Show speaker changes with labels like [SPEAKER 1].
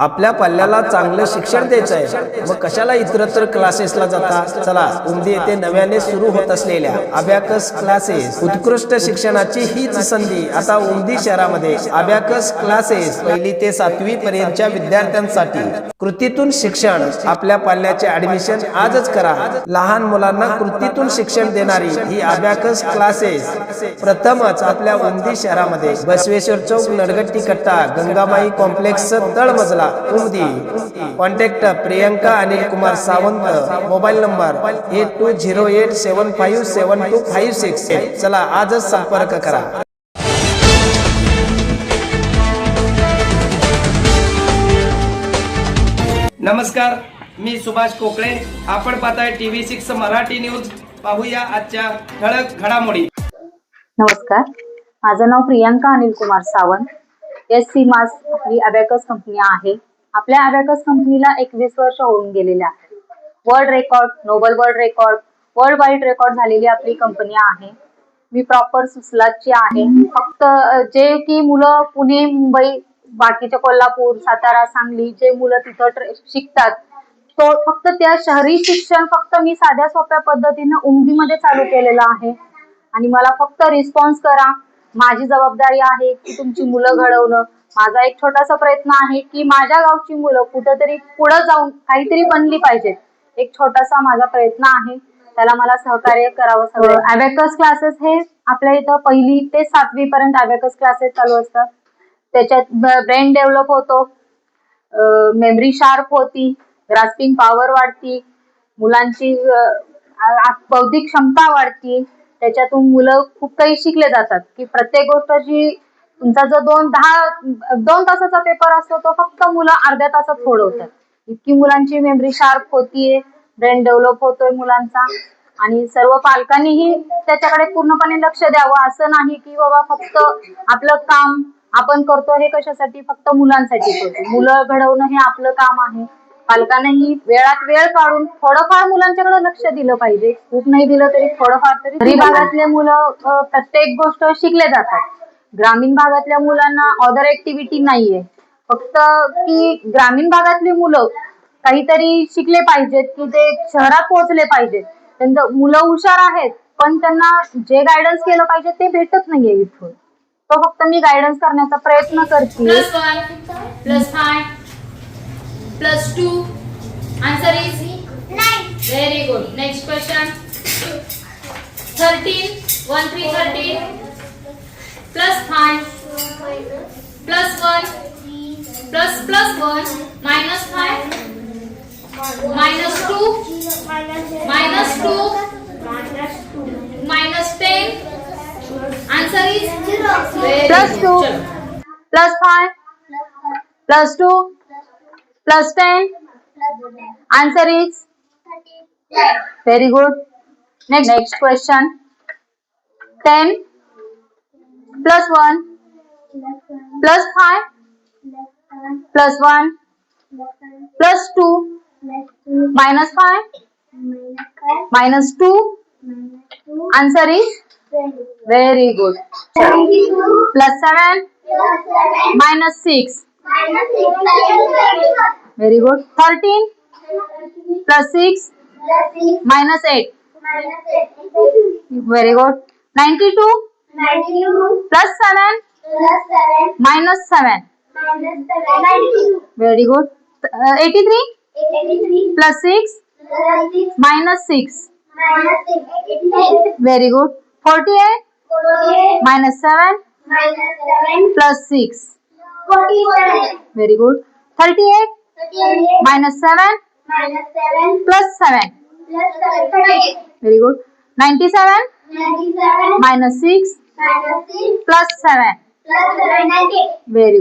[SPEAKER 1] आपल्या पाल्याला चांगलं शिक्षण द्यायचं आहे मग कशाला इतरत्र क्लासेसला जाता चला उमदी येथे नव्याने सुरू होत असलेल्या अभ्याकस क्लासेस उत्कृष्ट शिक्षणाची हीच संधी आता उमदी शहरामध्ये अभ्याकस क्लासेस पहिली ते सातवी पर्यंतच्या विद्यार्थ्यांसाठी कृतीतून शिक्षण आपल्या पाल्याचे ऍडमिशन आजच करा लहान मुलांना कृतीतून शिक्षण देणारी ही अभ्याकस क्लासेस प्रथमच आपल्या उमदी शहरामध्ये बसवेश्वर चौक नडगट्टी कट्टा गंगामाई कॉम्प्लेक्स तळमजला contact Priyanka Anil Kumar Sawant mobile number eight two zero eight seven five seven two five six चला आजच संपर्क करा नमस्कार मी सुभाष कोकळे आपण पाहताय टीव्ही सिक्स मराठी न्यूज पाहूया आजच्या ठळक घडामोडी
[SPEAKER 2] नमस्कार माझं नाव प्रियांका अनिल कुमार सावंत एस सी मास आपली अबॅकस कंपनी आहे आपल्या अबॅकस कंपनीला एकवीस वर्ष होऊन गेलेले आहे world record noble world record world wide record झालेली आपली कंपनी आहे मी प्रॉपर सुसलाची आहे फक्त जे की मुलं पुणे मुंबई बाकीचे कोल्हापूर सातारा सांगली जे मुलं तिथं शिकतात तो फक्त त्या शहरी शिक्षण फक्त मी साध्या सोप्या पद्धतीनं उमदीमध्ये चालू केलेलं आहे आणि मला फक्त रिस्पॉन्स करा माझी जबाबदारी आहे की तुमची मुलं घडवणं माझा एक छोटासा प्रयत्न आहे की माझ्या गावची मुलं कुठंतरी पुढे जाऊन काहीतरी बनली पाहिजेत एक छोटासा माझा प्रयत्न आहे त्याला मला सहकार्य करावं सगळं अबॅकस क्लासेस हे आपल्या इथं पहिली ते सातवी पर्यंत अबॅकस क्लासेस चालू असतात त्याच्यात ब्रेन डेव्हलप होतो मेमरी शार्प होती ग्रास्पिंग पॉवर वाढती मुलांची बौद्धिक क्षमता वाढती त्याच्यातून मुलं खूप काही शिकले जातात की प्रत्येक गोष्ट जी तुमचा जो दोन दहा दोन तासाचा पेपर असतो तो फक्त मुलं अर्ध्या तासात सोडवतात इतकी मुलांची मेमरी शार्प होतीये ब्रेन डेव्हलप होतोय मुलांचा आणि सर्व पालकांनीही त्याच्याकडे पूर्णपणे लक्ष द्यावं असं नाही की बाबा फक्त आपलं काम आपण करतो हे कशासाठी फक्त मुलांसाठी करतो मुलं घडवणं हे आपलं काम आहे पालकांनाही वेळात वेळ काढून थोडंफार मुलांच्याकडे लक्ष दिलं पाहिजे खूप नाही दिलं तरी थोडंफार तरी शहरी भागातले मुलं प्रत्येक गोष्ट शिकले जातात ग्रामीण भागातल्या मुलांना अदर ऍक्टिव्हिटी नाहीये फक्त की ग्रामीण भागातली मुलं काहीतरी शिकले पाहिजेत की ते शहरात पोहोचले पाहिजेत त्यांचं मुलं हुशार आहेत पण त्यांना जे गायडन्स केलं पाहिजे ते भेटत नाहीये इथून तो फक्त मी गायडन्स करण्याचा प्रयत्न करते
[SPEAKER 3] plus 2. Answer is 9. Very good. Next question. 13. 1, 3, 13. Plus 5. Plus 1. Plus plus 1. Minus 5. Minus 2. Minus 2. Minus 10. Answer is 0.
[SPEAKER 2] Plus 2. Plus 5. Plus 2 plus 10? Answer is? Very good. Next, Next question. 10 plus 1 plus 5 plus 1 plus 2 minus 5 minus 2 answer is very good plus 7 minus 6 very good. 13 plus 6 minus 8. Very good. 92 plus 7 minus 7. Very good. Uh, 83 plus 6 minus 6. Very good. 48 minus 7 plus 6. 47. Very good. 38, 38 minus 7 minus 7 plus 7. Plus 7 38. Very good. 97, 97 minus 6 minus 6 plus 7. Plus 7 98. Very good.